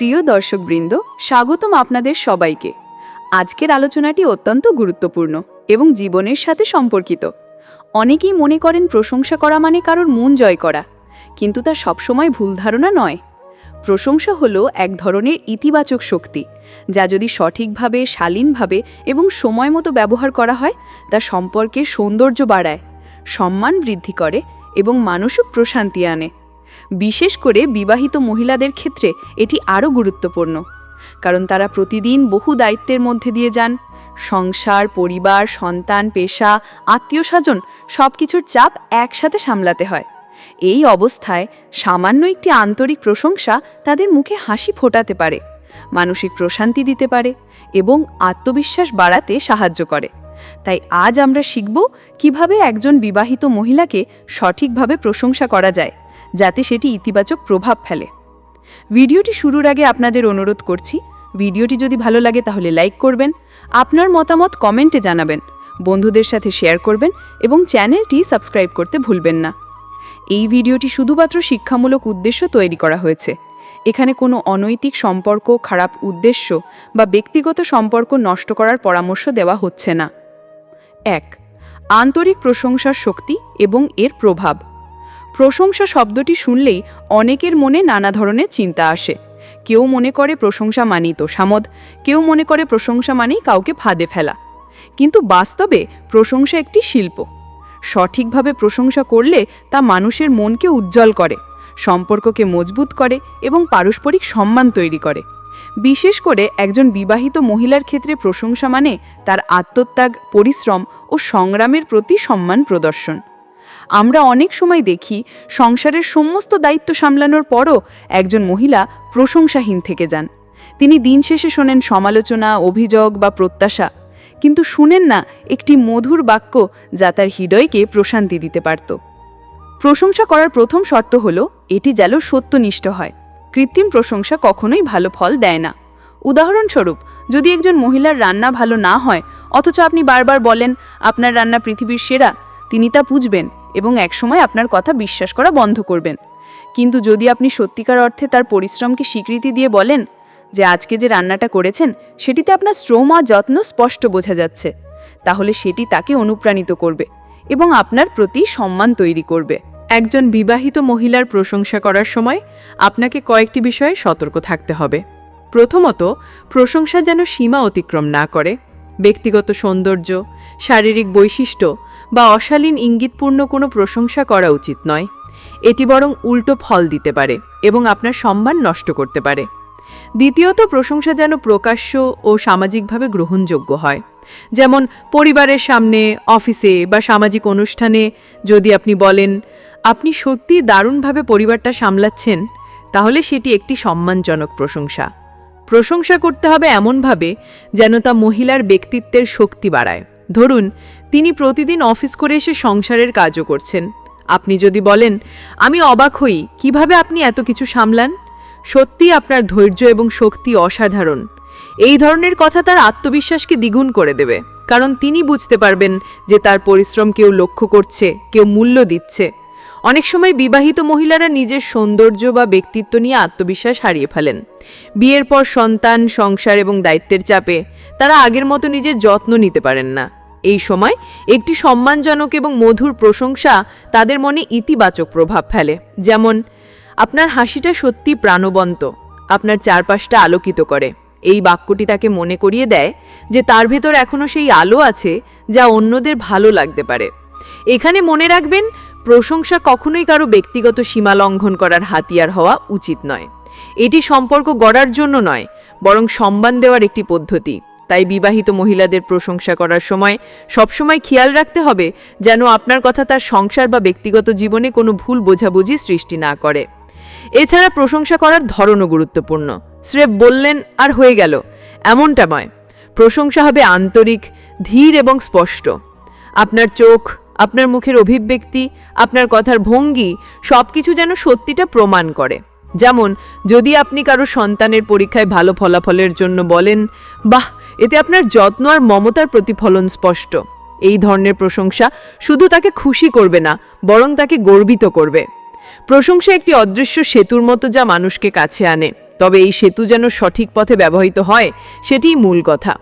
প্রিয় দর্শকবৃন্দ, স্বাগতম আপনাদের সবাইকে। আজকের আলোচনাটি অত্যন্ত গুরুত্বপূর্ণ এবং জীবনের সাথে সম্পর্কিত। অনেকেই মনে করেন প্রশংসা করা মানে কারোর মন জয় করা, কিন্তু তা সবসময় ভুল ধারণা নয়। প্রশংসা হলো এক ধরনের ইতিবাচক শক্তি, যা যদি সঠিকভাবে, শালীনভাবে এবং সময় মতো ব্যবহার করা হয়, তা সম্পর্কে সৌন্দর্য বাড়ায়, সম্মান বৃদ্ধি করে এবং মানসিক প্রশান্তি আনে। বিশেষ করে বিবাহিত মহিলাদের ক্ষেত্রে এটি আরও গুরুত্বপূর্ণ। কারণ তারা প্রতিদিন বহু দায়িত্বের মধ্যে দিয়ে যান। সংসার, পরিবার, সন্তান, পেশা, আত্মীয় স্বজন সব কিছুর চাপ একসাথে সামলাতে হয়। এই অবস্থায় সামান্য একটি আন্তরিক প্রশংসা তাদের মুখে হাসি ফোটাতে পারে, মানসিক প্রশান্তি দিতে পারে এবং আত্মবিশ্বাস বাড়াতে সাহায্য করে। তাই আজ আমরা শিখব কীভাবে একজন বিবাহিত মহিলাকে সঠিকভাবে প্রশংসা করা যায়। যাতে সেটি ইতিবাচক প্রভাব ফেলে। ভিডিওটি শুরুর আগে আপনাদের অনুরোধ করছি, ভিডিওটি যদি ভালো লাগে তাহলে লাইক করবেন, আপনার মতামত কমেন্টে জানাবেন, বন্ধুদের সাথে শেয়ার করবেন এবং চ্যানেলটি সাবস্ক্রাইব করতে ভুলবেন না। এই ভিডিওটি শুধুমাত্র শিক্ষামূলক উদ্দেশ্য তৈরি করা হয়েছে। এখানে কোনো অনৈতিক সম্পর্ক, খারাপ উদ্দেশ্য বা ব্যক্তিগত সম্পর্ক নষ্ট করার পরামর্শ দেওয়া হচ্ছে না। এক, আন্তরিক প্রশংসার শক্তি এবং এর প্রভাব। প্রশংসা শব্দটি শুনলেই অনেকের মনে নানা ধরনের চিন্তা আসে। কেউ মনে করে প্রশংসা মানেই তো সামদ, কেউ মনে করে প্রশংসা মানেই কাউকে ফাঁদে ফেলা। কিন্তু বাস্তবে প্রশংসা একটি শিল্প। সঠিকভাবে প্রশংসা করলে তা মানুষের মনকে উজ্জ্বল করে, সম্পর্ককে মজবুত করে এবং পারস্পরিক সম্মান তৈরি করে। বিশেষ করে একজন বিবাহিত মহিলার ক্ষেত্রে প্রশংসা মানে তার আত্মত্যাগ, পরিশ্রম ও সংগ্রামের প্রতি সম্মান প্রদর্শন। আমরা অনেক সময় দেখি সংসারের সমস্ত দায়িত্ব সামলানোর পরও একজন মহিলা প্রশংসাহীন থেকে যান। তিনি দিন শেষে শোনেন সমালোচনা, অভিযোগ বা প্রত্যাশা। কিন্তু শুনেন না একটি মধুর বাক্য যা তার হৃদয়কে প্রশান্তি দিতে পারত। প্রশংসা করার প্রথম শর্ত হল, এটি যেন সত্যনিষ্ঠ হয়। কৃত্রিম প্রশংসা কখনোই ভালো ফল দেয় না। উদাহরণস্বরূপ, যদি একজন মহিলার রান্না ভালো না হয়, অথচ আপনি বারবার বলেন, আপনার রান্না পৃথিবীর সেরা। তিনি তা বুঝবেন। এবং একসময় আপনার কথা বিশ্বাস করা বন্ধ করবেন। কিন্তু যদি আপনি সত্যিকার অর্থে তার পরিশ্রমকে স্বীকৃতি দিয়ে বলেন যে আজকে যে রান্নাটা করেছেন, সেটিতে আপনার শ্রম আর যত্ন স্পষ্ট বোঝা যাচ্ছে, তাহলে সেটি তাকে অনুপ্রাণিত করবে এবং আপনার প্রতি সম্মান তৈরি করবে। একজন বিবাহিত মহিলার প্রশংসা করার সময় আপনাকে কয়েকটি বিষয়ে সতর্ক থাকতে হবে। প্রথমত, প্রশংসা যেন সীমা অতিক্রম না করে। ব্যক্তিগত সৌন্দর্য, শারীরিক বৈশিষ্ট্য বা অশালীন ইঙ্গিতপূর্ণ কোনো প্রশংসা করা উচিত নয়। এটি বরং উল্টো ফল দিতে পারে এবং আপনার সম্মান নষ্ট করতে পারে। দ্বিতীয়ত, প্রশংসা যেন প্রকাশ্য ও সামাজিকভাবে গ্রহণযোগ্য হয়। যেমন, পরিবারের সামনে, অফিসে বা সামাজিক অনুষ্ঠানে যদি আপনি বলেন, আপনি সত্যি দারুণভাবে পরিবারটা সামলাচ্ছেন তাহলে সেটি একটি সম্মানজনক প্রশংসা। প্রশংসা করতে হবে এমনভাবে যেন তা মহিলার ব্যক্তিত্বের শক্তি বাড়ায়। ধরুন, তিনি প্রতিদিন অফিস করে এসে সংসারের কাজও করছেন। আপনি যদি বলেন, আমি অবাক হই, কীভাবে আপনি এত কিছু সামলান? সত্যি আপনার ধৈর্য এবং শক্তি অসাধারণ। এই ধরনের কথা তার আত্মবিশ্বাসকে দ্বিগুণ করে দেবে, কারণ তিনি বুঝতে পারবেন যে তার পরিশ্রম কেউ লক্ষ্য করছে, কেউ মূল্য দিচ্ছে। অনেক সময় বিবাহিত মহিলারা নিজের সৌন্দর্য বা ব্যক্তিত্ব নিয়ে আত্মবিশ্বাস হারিয়ে ফেলেন। বিয়ের পর সন্তান, সংসার এবং দায়িত্বের চাপে তারা আগের মতো নিজের যত্ন নিতে পারেন না। এই সময় একটি সম্মানজনক এবং মধুর প্রশংসা তাদের মনে ইতিবাচক প্রভাব ফেলে। যেমন, আপনার হাসিটা সত্যি প্রাণবন্ত। আপনার চারপাশটা আলোকিত করে। এই বাক্যটি তাকে মনে করিয়ে দেয় যে তার ভেতর এখনও সেই আলো আছে যা অন্যদের ভালো লাগতে পারে। এখানে মনে রাখবেন, প্রশংসা কখনোই কারও ব্যক্তিগত সীমা লঙ্ঘন করার হাতিয়ার হওয়া উচিত নয়। এটি সম্পর্ক গড়ার জন্য নয়, বরং সম্মান দেওয়ার একটি পদ্ধতি। তাই বিবাহিত মহিলাদের প্রশংসা করার সময় সবসময় খেয়াল রাখতে হবে যেন আপনার কথা তার সংসার বা ব্যক্তিগত জীবনে কোনো ভুল বোঝাবুঝি সৃষ্টি না করে। এছাড়া প্রশংসা করার ধরনও গুরুত্বপূর্ণ। স্রেফ বললেন, আর হয়ে গেল। এমনটা নয়। প্রশংসা হবে আন্তরিক, ধীর এবং স্পষ্ট। আপনার চোখ, আপনার মুখের অভিব্যক্তি, আপনার কথার ভঙ্গি সব কিছু যেন সত্যিটা প্রমাণ করে। যেমন, যদি আপনি কারও সন্তানের পরীক্ষায় ভালো ফলাফলের জন্য বলেন, বাহ এতে আপনার যত্ন আর মমতার প্রতিফলন স্পষ্ট। এই ধরনের প্রশংসা শুধু তাকে খুশি করবে না, বরং তাকে গর্বিত করবে। প্রশংসা একটি অদৃশ্য সেতুর মতো যা মানুষকে কাছে আনে, তবে এই সেতু যেন সঠিক পথে ব্যবহৃত হয়, সেটিই মূল কথা।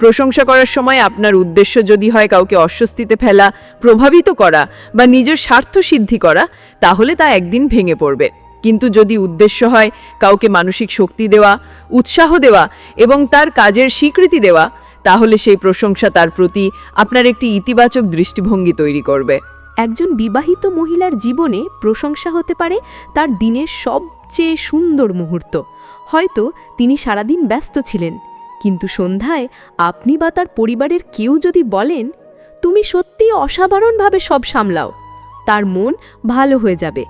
প্রশংসা করার সময় আপনার উদ্দেশ্য যদি হয় কাউকে অস্বস্তিতে ফেলা, প্রভাবিত করা বা নিজের স্বার্থ সিদ্ধি করা, তাহলে তা একদিন ভেঙে পড়বে। কিন্তু যদি উদ্দেশ্য হয় কাউকে মানসিক শক্তি দেওয়া, উৎসাহ দেওয়া এবং তার কাজের স্বীকৃতি দেওয়া, তাহলে সেই প্রশংসা তার প্রতি আপনার একটি ইতিবাচক দৃষ্টিভঙ্গি তৈরি করবে। একজন বিবাহিত মহিলার জীবনে প্রশংসা হতে পারে তার দিনের সবচেয়ে সুন্দর মুহূর্ত। হয়তো তিনি সারাদিন ব্যস্ত ছিলেন, কিন্তু সন্ধ্যায় আপনি বা তার পরিবারের কেউ যদি বলেন, তুমি সত্যি অসাধারণভাবে সব সামলাও, তার মন ভালো হয়ে যাবে।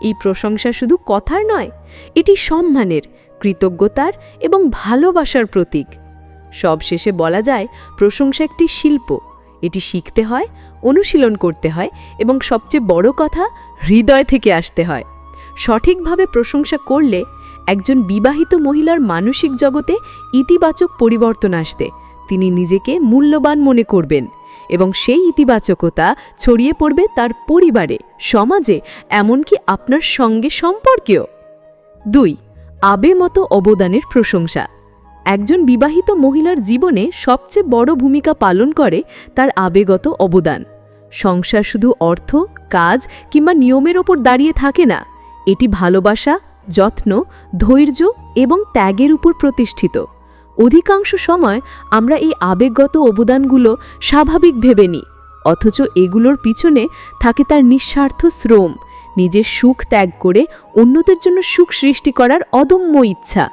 এই প্রশংসা শুধু কথার নয়, এটি সম্মানের, কৃতজ্ঞতার এবং ভালোবাসার প্রতীক। সবশেষে বলা যায়, প্রশংসা একটি শিল্প। এটি শিখতে হয়, অনুশীলন করতে হয় এবং সবচেয়ে বড় কথা, হৃদয় থেকে আসতে হয়। সঠিকভাবে প্রশংসা করলে একজন বিবাহিত মহিলার মানসিক জগতে ইতিবাচক পরিবর্তন আসতে, তিনি নিজেকে মূল্যবান মনে করবেন। এবং সেই ইতিবাচকতা ছড়িয়ে পড়বে তার পরিবারে, সমাজে, এমনকি আপনার সঙ্গে সম্পর্কেও। দুই, আবে মতো অবদানের প্রশংসা। একজন বিবাহিত মহিলার জীবনে সবচেয়ে বড় ভূমিকা পালন করে তার আবেগত অবদান। সংসার শুধু অর্থ, কাজ কিংবা নিয়মের ওপর দাঁড়িয়ে থাকে না। এটি ভালোবাসা, যত্ন, ধৈর্য এবং ত্যাগের উপর প্রতিষ্ঠিত। অধিকাংশ সময় আমরা এই আবেগগত অবদানগুলো স্বাভাবিক ভেবে নিই, অথচ এগুলোর পিছনে থাকে তার নিঃস্বার্থ শ্রম, নিজের সুখ ত্যাগ করে অন্যদের জন্য সুখ সৃষ্টি করার অদম্য ইচ্ছা।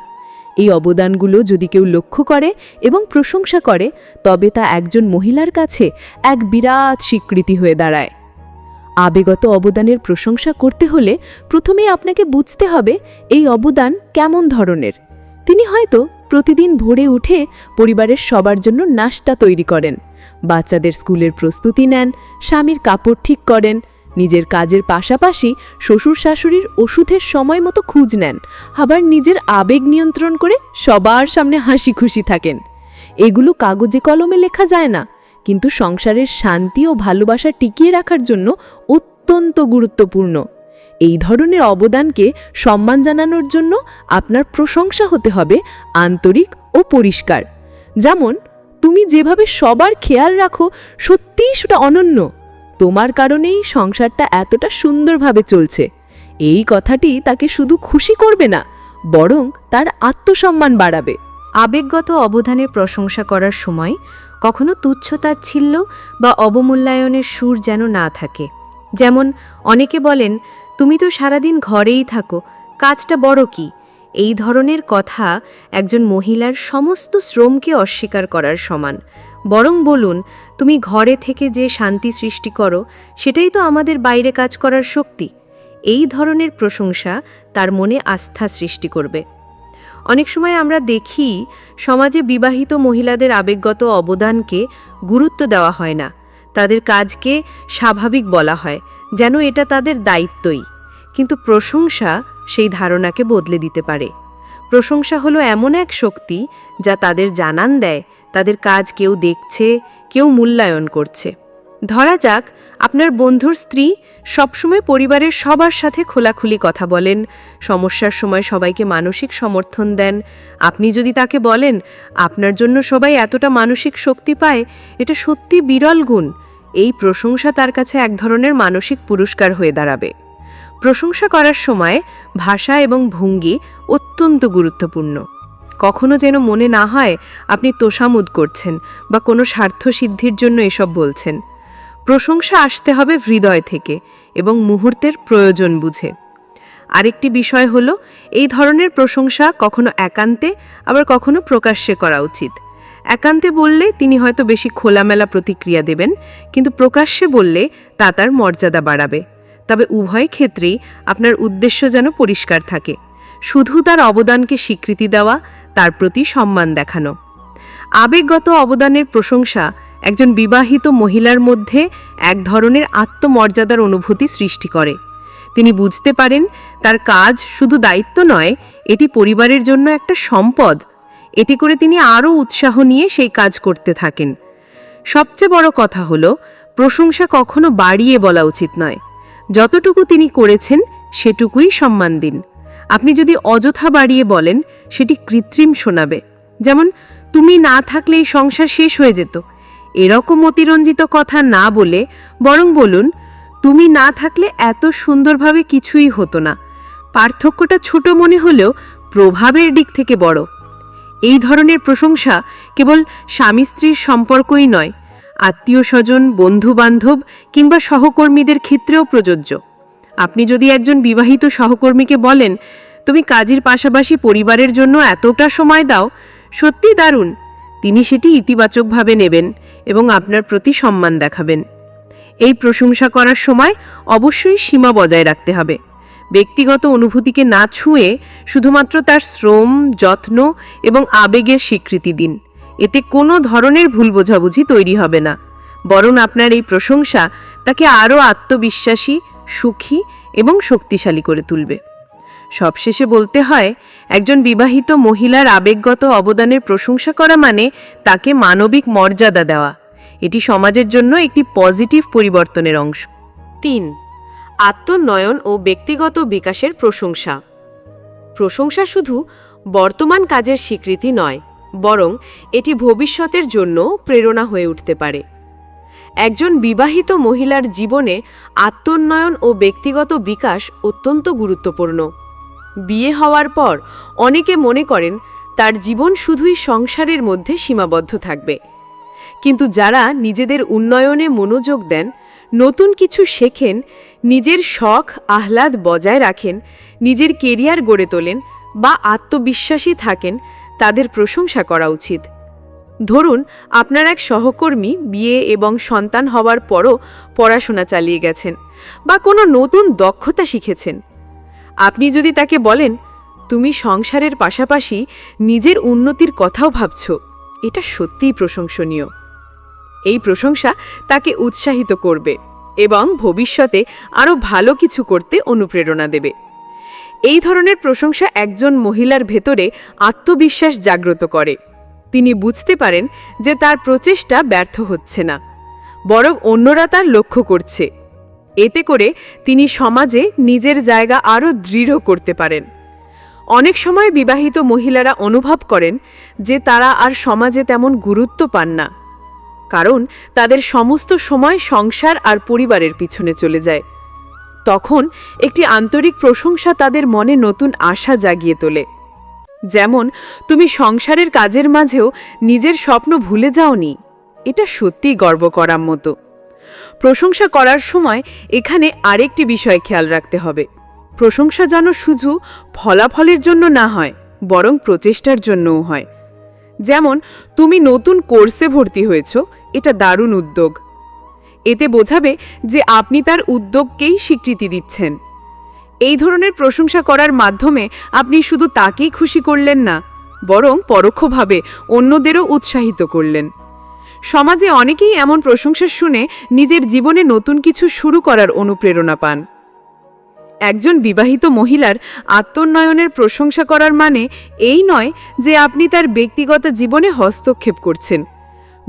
এই অবদানগুলো যদি কেউ লক্ষ্য করে এবং প্রশংসা করে, তবে তা একজন মহিলার কাছে এক বিরাট স্বীকৃতি হয়ে দাঁড়ায়। আবেগত অবদানের প্রশংসা করতে হলে প্রথমে আপনাকে বুঝতে হবে, এই অবদান কেমন ধরনের। তিনি হয়তো প্রতিদিন ভোরে উঠে পরিবারের সবার জন্য নাস্তা তৈরি করেন। বাচ্চাদের স্কুলের প্রস্তুতি নেন, স্বামীর কাপড় ঠিক করেন, নিজের কাজের পাশাপাশি শ্বশুর শাশুড়ির ওষুধের সময় মতো খুঁজ নেন, আবার নিজের আবেগ নিয়ন্ত্রণ করে সবার সামনে হাসি খুশি থাকেন। এগুলো কাগজে কলমে লেখা যায় না, কিন্তু সংসারের শান্তি ও ভালোবাসা টিকিয়ে রাখার জন্য অত্যন্ত গুরুত্বপূর্ণ। এই ধরনের অবদানকে সম্মান জানানোর জন্য আপনার প্রশংসা হতে হবে আন্তরিক ও পরিষ্কার। যেমন, তুমি যেভাবে সবার খেয়াল রাখো, সত্যিই সেটা অনন্য। তোমার কারণেই সংসারটা এতটা সুন্দরভাবে চলছে। এই কথাটি তাকে শুধু খুশি করবে না, বরং তার আত্মসম্মান বাড়াবে। আবেগগত অবদানের প্রশংসা করার সময় কখনো তুচ্ছতাচ্ছিল্য বা অবমূল্যায়নের সুর যেন না থাকে। যেমন, অনেকে বলেন তুমি তো সারাদিন ঘরেই থাকো, কাজটা বড় কি? এই ধরনের কথা একজন মহিলার সমস্ত শ্রমকে অস্বীকার করার সমান। বরং বলুন, তুমি ঘরে থেকে যে শান্তি সৃষ্টি করো, সেটাই তো আমাদের বাইরে কাজ করার শক্তি। এই ধরনের প্রশংসা তার মনে আস্থা সৃষ্টি করবে। অনেক সময় আমরা দেখি, সমাজে বিবাহিত মহিলাদের আবেগগত অবদানকে গুরুত্ব দেওয়া হয় না। তাদের কাজকে স্বাভাবিক বলা হয়। যেন এটা তাদের দায়িত্বই। কিন্তু প্রশংসা সেই ধারণাকে বদলে দিতে পারে। প্রশংসা হলো এমন এক শক্তি যা তাদের জানান দেয়, তাদের কাজ কেউ দেখছে, কেউ মূল্যায়ন করছে। ধরা যাক, আপনার বন্ধুর স্ত্রী সবসময় পরিবারের সবার সাথে খোলাখুলি কথা বলেন, সমস্যার সময় সবাইকে মানসিক সমর্থন দেন। আপনি যদি তাকে বলেন, আপনার জন্য সবাই এতটা মানসিক শক্তি পায়, এটা সত্যি বিরল গুণ। এই প্রশংসা তার কাছে এক ধরনের মানসিক পুরস্কার হয়ে দাঁড়াবে। প্রশংসা করার সময় ভাষা এবং ভঙ্গি অত্যন্ত গুরুত্বপূর্ণ। কখনো যেন মনে না হয় আপনি তোষামুদ করছেন বা কোনো স্বার্থ সিদ্ধির জন্য এসব বলছেন। প্রশংসা আসতে হবে হৃদয় থেকে এবং মুহূর্তের প্রয়োজন বুঝে। আরেকটি বিষয় হলো, এই ধরনের প্রশংসা কখনো একান্তে, আবার কখনো প্রকাশ্যে করা উচিত। একান্তে বললে তিনি হয়তো বেশি খোলামেলা প্রতিক্রিয়া দেবেন, কিন্তু প্রকাশ্যে বললে তা তার মর্যাদা বাড়াবে। তবে উভয় ক্ষেত্রেই আপনার উদ্দেশ্য যেন পরিষ্কার থাকে। শুধু তার অবদানকে স্বীকৃতি দেওয়া, তার প্রতি সম্মান দেখানো। আবেগগত অবদানের প্রশংসা একজন বিবাহিত মহিলার মধ্যে এক ধরনের আত্মমর্যাদার অনুভূতি সৃষ্টি করে। তিনি বুঝতে পারেন, তার কাজ শুধু দায়িত্ব নয়, এটি পরিবারের জন্য একটা সম্পদ। এটি করে তিনি আরও উৎসাহ নিয়ে সেই কাজ করতে থাকেন। সবচেয়ে বড় কথা হলো, প্রশংসা কখনো বাড়িয়ে বলা উচিত নয়। যতটুকু তিনি করেছেন, সেটুকুই সম্মান দিন। আপনি যদি অযথা বাড়িয়ে বলেন, সেটি কৃত্রিম শোনাবে। যেমন, তুমি না থাকলে এই সংসার শেষ হয়ে যেত। এরকম অতিরঞ্জিত কথা না বলে বরং বলুন, তুমি না থাকলে এত সুন্দরভাবে কিছুই হতো না। পার্থক্যটা ছোট মনে হলেও প্রভাবের দিক থেকে বড়। এই ধরনের প্রশংসা কেবল স্বামী স্ত্রীর সম্পর্কই নয়, আত্মীয় স্বজন বন্ধু বান্ধব কিংবা সহকর্মীদের ক্ষেত্রেও প্রযোজ্য। আপনি যদি একজন বিবাহিত সহকর্মীকে বলেন, তুমি কাজের পাশাপাশি পরিবারের জন্য এতটা সময় দাও সত্যি দারুণ। তিনি সেটি ইতিবাচকভাবে নেবেন এবং আপনার প্রতি সম্মান দেখাবেন। এই প্রশংসা করার সময় অবশ্যই সীমা বজায় রাখতে হবে। ব্যক্তিগত অনুভূতিকে না ছুঁয়ে শুধুমাত্র তার শ্রম, যত্ন এবং আবেগের স্বীকৃতি দিন। এতে কোনো ধরনের ভুল বোঝাবুঝি তৈরি হবে না। বরং আপনার এই প্রশংসা তাকে আরও আত্মবিশ্বাসী, সুখী এবং শক্তিশালী করে তুলবে। সবশেষে বলতে হয়, একজন বিবাহিত মহিলার আবেগগত অবদানের প্রশংসা করা মানে তাকে মানবিক মর্যাদা দেওয়া। এটি সমাজের জন্য একটি পজিটিভ পরিবর্তনের অংশ। তিন আত্মনয়ন ও ব্যক্তিগত বিকাশের প্রশংসা। প্রশংসা শুধু বর্তমান কাজের স্বীকৃতি নয়, বরং এটি ভবিষ্যতের জন্য প্রেরণা হয়ে উঠতে পারে। একজন বিবাহিত মহিলার জীবনে আত্মোন্নয়ন ও ব্যক্তিগত বিকাশ অত্যন্ত গুরুত্বপূর্ণ। বিয়ে হওয়ার পর অনেকে মনে করেন, তার জীবন শুধুই সংসারের মধ্যে সীমাবদ্ধ থাকবে। কিন্তু যারা নিজেদের উন্নয়নে মনোযোগ দেন নতুন কিছু শেখেন, নিজের শখ, আহ্লাদ বজায় রাখেন, নিজের কেরিয়ার গড়ে তোলেন বা আত্মবিশ্বাসী থাকেন, তাদের প্রশংসা করা উচিত। ধরুন, আপনার এক সহকর্মী বিয়ে এবং সন্তান হওয়ার পরও পড়াশোনা চালিয়ে গেছেন বা কোনো নতুন দক্ষতা শিখেছেন। আপনি যদি তাকে বলেন, তুমি সংসারের পাশাপাশি নিজের উন্নতির কথাও ভাবছ এটা সত্যিই প্রশংসনীয়। এই প্রশংসা তাকে উৎসাহিত করবে এবং ভবিষ্যতে আরও ভালো কিছু করতে অনুপ্রেরণা দেবে। এই ধরনের প্রশংসা একজন মহিলার ভেতরে আত্মবিশ্বাস জাগ্রত করে। তিনি বুঝতে পারেন যে তার প্রচেষ্টা ব্যর্থ হচ্ছে না, বরং অন্যরা তার লক্ষ্য করছে। এতে করে তিনি সমাজে নিজের জায়গা আরও দৃঢ় করতে পারেন। অনেক সময় বিবাহিত মহিলারা অনুভব করেন যে তারা আর সমাজে তেমন গুরুত্ব পান না। কারণ তাদের সমস্ত সময় সংসার আর পরিবারের পিছনে চলে যায়। তখন একটি আন্তরিক প্রশংসা তাদের মনে নতুন আশা জাগিয়ে তোলে। যেমন, তুমি সংসারের কাজের মাঝেও নিজের স্বপ্ন ভুলে যাওনি। এটা সত্যিই গর্ব করার মতো। প্রশংসা করার সময় এখানে আরেকটি বিষয় খেয়াল রাখতে হবে। প্রশংসা যেন শুধু ফলাফলের জন্য না হয়, বরং প্রচেষ্টার জন্যও হয়। যেমন, তুমি নতুন কোর্সে ভর্তি হয়েছ, এটা দারুণ উদ্যোগ। এতে বোঝাবে যে আপনি তার উদ্যোগকেই স্বীকৃতি দিচ্ছেন। এই ধরনের প্রশংসা করার মাধ্যমে আপনি শুধু তাকেই খুশি করলেন না, বরং পরোক্ষভাবে অন্যদেরও উৎসাহিত করলেন। সমাজে অনেকেই এমন প্রশংসা শুনে নিজের জীবনে নতুন কিছু শুরু করার অনুপ্রেরণা পান। একজন বিবাহিত মহিলার আত্মোন্নয়নের প্রশংসা করার মানে এই নয় যে আপনি তার ব্যক্তিগত জীবনে হস্তক্ষেপ করছেন।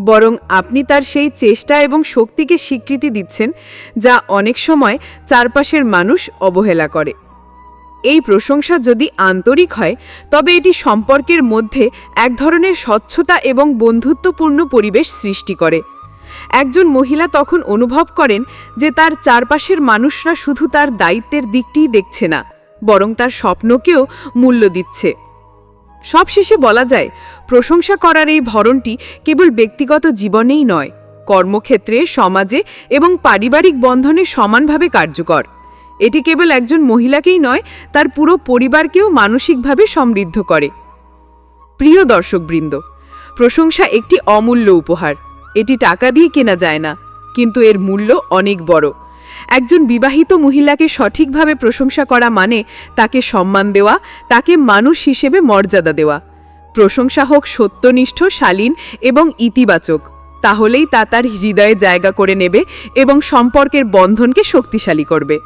বরং আপনি তার সেই চেষ্টা এবং শক্তিকে স্বীকৃতি দিচ্ছেন যা অনেক সময় চারপাশের মানুষ অবহেলা করে। এই প্রশংসা যদি আন্তরিক হয়, তবে এটি সম্পর্কের মধ্যে এক ধরনের স্বচ্ছতা এবং বন্ধুত্বপূর্ণ পরিবেশ সৃষ্টি করে। একজন মহিলা তখন অনুভব করেন যে তার চারপাশের মানুষরা শুধু তার দায়িত্বের দিকটিই দেখছে না, বরং তার স্বপ্নকেও মূল্য দিচ্ছে। সবশেষে বলা যায়, প্রশংসা করার এই ভরণটি কেবল ব্যক্তিগত জীবনেই নয়, কর্মক্ষেত্রে, সমাজে এবং পারিবারিক বন্ধনে সমানভাবে কার্যকর। এটি কেবল একজন মহিলাকেই নয়, তার পুরো পরিবারকেও মানসিকভাবে সমৃদ্ধ করে। প্রিয় দর্শকবৃন্দ, প্রশংসা একটি অমূল্য উপহার। এটি টাকা দিয়ে কেনা যায় না, কিন্তু এর মূল্য অনেক বড়। একজন বিবাহিত মহিলাকে সঠিকভাবে প্রশংসা করা মানে তাকে সম্মান দেওয়া, তাকে মানুষ হিসেবে মর্যাদা দেওয়া। প্রশংসা হোক সত্যনিষ্ঠ, শালীন এবং ইতিবাচক, তাহলেই তা তার হৃদয়ে জায়গা করে নেবে এবং সম্পর্কের বন্ধনকে শক্তিশালী করবে।